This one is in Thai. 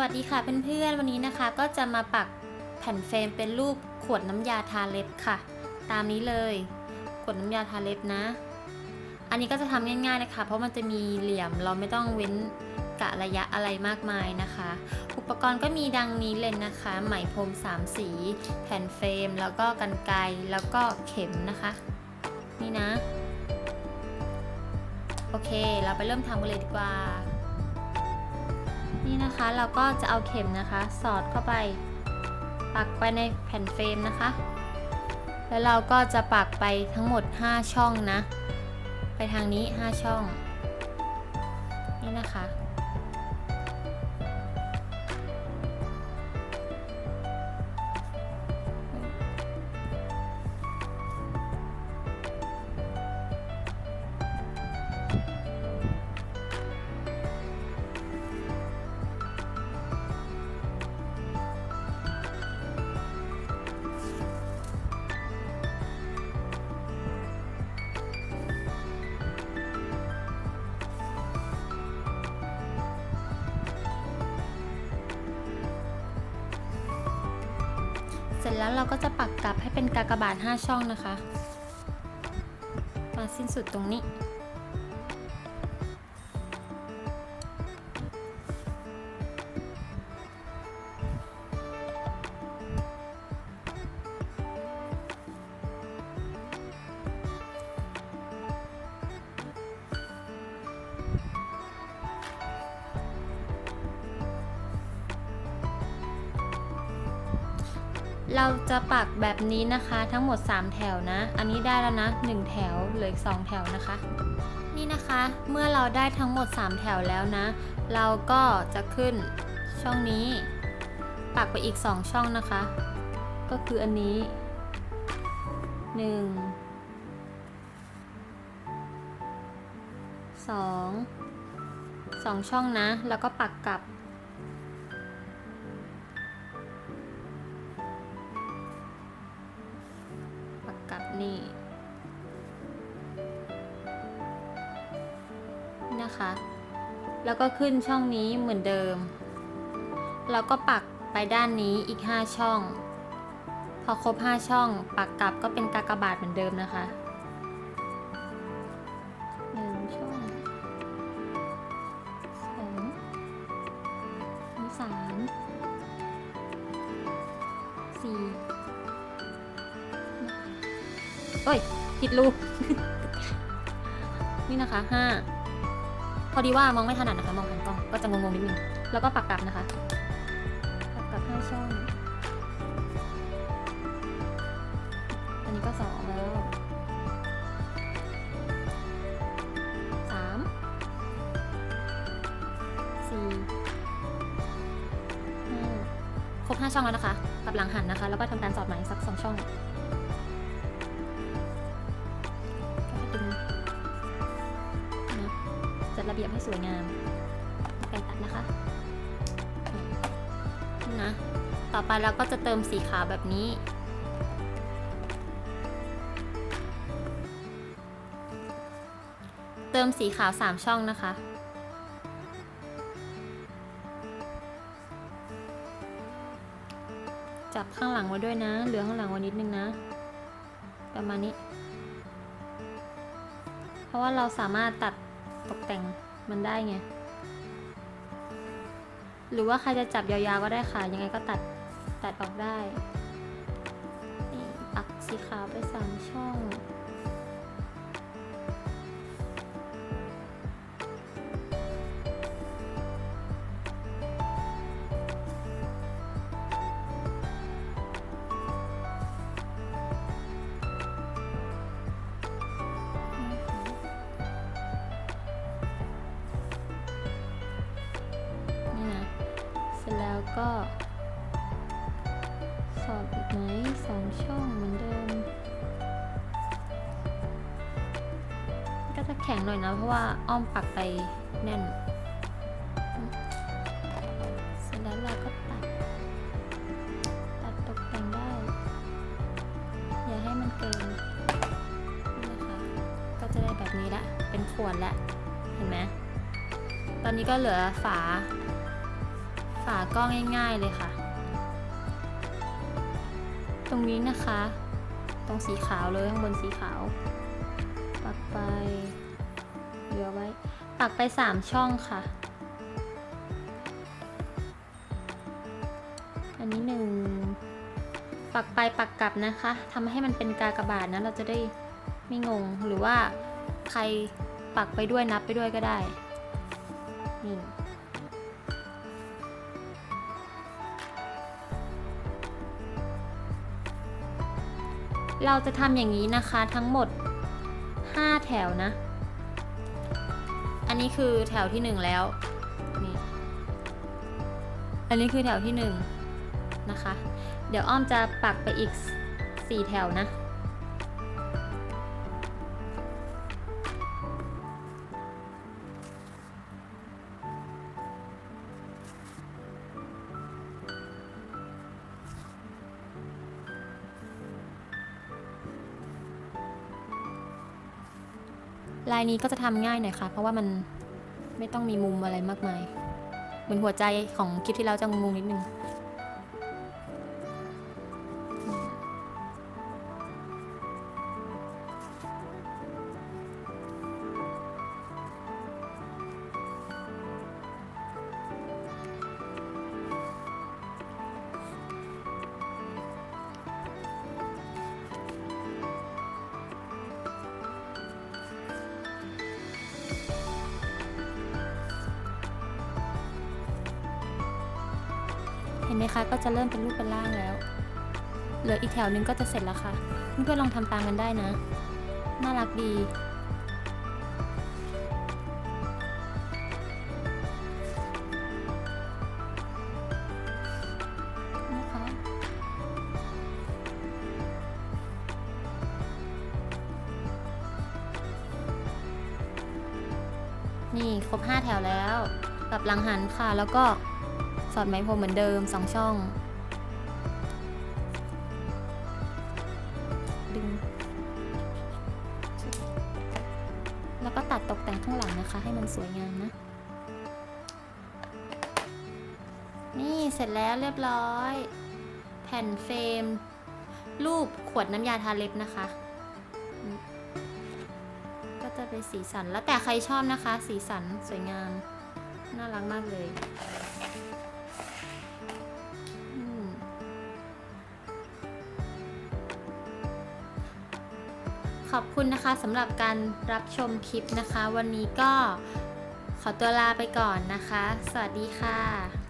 วัสดีค่ะเพื่อนๆวันนี้นะคะ ก็จะมาปักแผ่นเฟรมเป็นรูปขวดน้ำยาทาเล็บค่ะ ตามนี้เลยขวดน้ำยาทาเล็บนะ อันนี้ก็จะทำง่ายๆนะคะ เพราะมันจะมีเหลี่ยมเราไม่ต้องเว้นกะระยะอะไรมากมายนะคะ อุปกรณ์ก็มีดังนี้เลยนะคะ ไหมพรม3 สี แผ่นเฟรม แล้วก็กันไกรแล้วก็เข็มนะคะ นี่นะ โอเค เราไปเริ่มทำกันเลยดีกว่า นี่นะคะเราก็จะเอาเข็มนะคะ สอดเข้าไปปักไปในแผ่นเฟรมนะคะ แล้วเราก็จะปักไปทั้งหมด 5 ช่องนะ ไปทางนี้ 5 ช่อง แล้วเราก็จะปักกลับให้เป็นกากบาท 5 ช่องนะคะ มาสิ้นสุดตรงนี้ เราจะปักแบบนี้นะคะทั้งหมด 3 แถวนะ อันนี้ได้แล้วนะ 1 แถวเหลืออีก 2 แถวนะคะ นี่นะคะเมื่อเราได้ทั้งหมด 3 แถวแล้วนะ เราก็จะขึ้นช่องนี้ ปักไปอีก 2 ช่องนะคะ ก็คืออันนี้ 1 2 2 ช่องนะ แล้วก็ปักกลับ นี่นะคะ แล้วก็ขึ้นช่องนี้เหมือนเดิม แล้วก็ปักไปด้านนี้อีก 5 ช่อง พอครบ 5 ช่อง ปักกลับก็เป็นกากบาทเหมือนเดิมนะคะหนึ่งช่องสองสามสี่ เอ้ยผิดรูป นี่นะคะห้าพอดีว่ามองไม่ถนัดนะคะ มองผ่านกล้องก็จะงงๆนิดนึงแล้วก็ปักกลับนะคะปักกลับห้าช่องอันนี้ก็สองแล้วสามสี่ห้าครบห้าช่องแล้วนะคะกลับหลังหันนะคะ แล้วก็ทำการสอดไหมสักสองช่อง ระเบียบให้สวยงามไปตัดนะคะนี่นะต่อไปเราก็จะเติมสีขาวแบบนี้ เติมสีขาว 3 ช่องนะคะจับข้างหลังไว้ด้วยนะ เหลือข้างหลังไว้นิดนึงนะ ประมาณนี้ เพราะว่าเราสามารถตัดตกแต่ง มันได้ไง หรือว่าใครจะจับยาวๆก็ได้ค่ะ ยังไงก็ตัดตัดออกได้ นี่ปักสีขาวไปสามช่อง ก็ สอดอีกไหมสองช่องเหมือนเดิม ก็จะแข็งหน่อยนะ เพราะว่าอ้อมปักไปแน่นเสร็จแล้วเราก็ตัด ตัดตกแต่งได้ อย่าให้มันเกินนะคะก็จะได้แบบนี้ละ เป็นขวดละ เห็นไหมตอนนี้ก็เหลือฝา ฝาก็ง่ายๆเลยค่ะ ตรงนี้นะคะ ตรงสีขาวเลยข้างบนสีขาว ปักไปเหลือไว้ ปักไปสามช่องค่ะ อันนี้หนึ่งปักไปปักกลับนะคะทำให้มันเป็นกากบาทนะ เราจะได้ไม่งง หรือว่าใครปักไปด้วยนับไปด้วยก็ได้นี่ เราจะทำอย่างนี้นะคะทั้งหมด 5 แถวนะ อันนี้คือแถวที่ 1 แล้วนี่อันนี้คือแถวที่ 1 นะคะ เดี๋ยวอ้อมจะปักไปอีก 4 แถวนะ ลายนี้ก็จะทำง่ายหน่อยค่ะ เพราะว่ามันไม่ต้องมีมุมอะไรมากมาย เหมือนหัวใจของคลิปที่เราจะงงนิดนึง ห็นไหมคะ ก็จะเริ่มเป็นรูปเป็นร่างแล้ว เหลืออีกแถวนึงก็จะเสร็จแล้วค่ะ เพื่อนๆลองทำตามกันได้นะ น่ารักดีนี่ครบ 5 แถวแล้ว กลับหลังหันค่ะ แล้วก็ สอดไหมพรมเหมือนเดิม 2 ช่อง ดึง แล้วก็ตัดตกแต่งข้างหลังนะคะ ให้มันสวยงามนะ นี่เสร็จแล้วเรียบร้อย แผ่นเฟรม รูปขวดน้ำยาทาเล็บนะคะก็จะเป็นสีสันแล้วแต่ใครชอบนะคะ สีสันสวยงาม น่ารักมากเลย ขอบคุณนะคะสำหรับการรับชมคลิปนะคะ วันนี้ก็ขอตัวลาไปก่อนนะคะ สวัสดีค่ะ